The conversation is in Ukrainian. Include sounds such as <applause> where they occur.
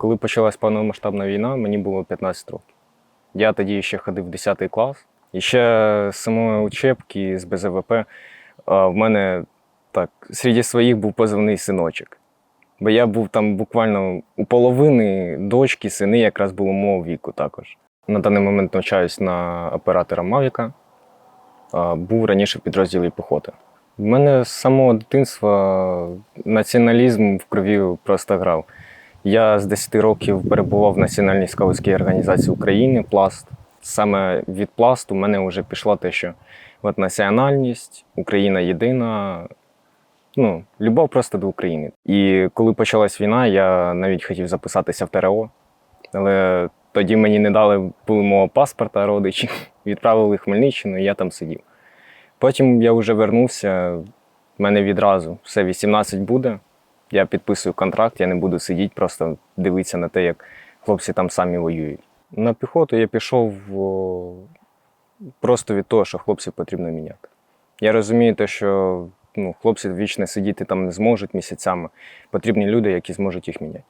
Коли почалась повномасштабна війна, мені було 15 років. Я тоді ще ходив в 10 клас. І ще з самої учебки з БЗВП в мене так, серед своїх був позивний синочок. Бо я був там буквально у половини дочки, сини якраз було мого віку також. На даний момент навчаюсь на оператора Мавіка. Був раніше в підрозділі піхоти. В мене з самого дитинства націоналізм в крові просто грав. Я з 10 років перебував в Національній скаутській організації України Пласт. Саме від пласту в мене вже пішло те, що от національність, Україна єдина, ну, любов просто до України. І коли почалась війна, я навіть хотів записатися в ТРО, але тоді мені не дали були мого паспорта родичі, <laughs> відправили в Хмельниччину, і я там сидів. Потім я вже вернувся, в мене відразу все 18 буде. Я підписую контракт, я не буду сидіти, просто дивитися на те, як хлопці там самі воюють. На піхоту я пішов просто від того, що хлопців потрібно міняти. Я розумію те, що ну, хлопці вічно сидіти там не зможуть місяцями. Потрібні люди, які зможуть їх міняти.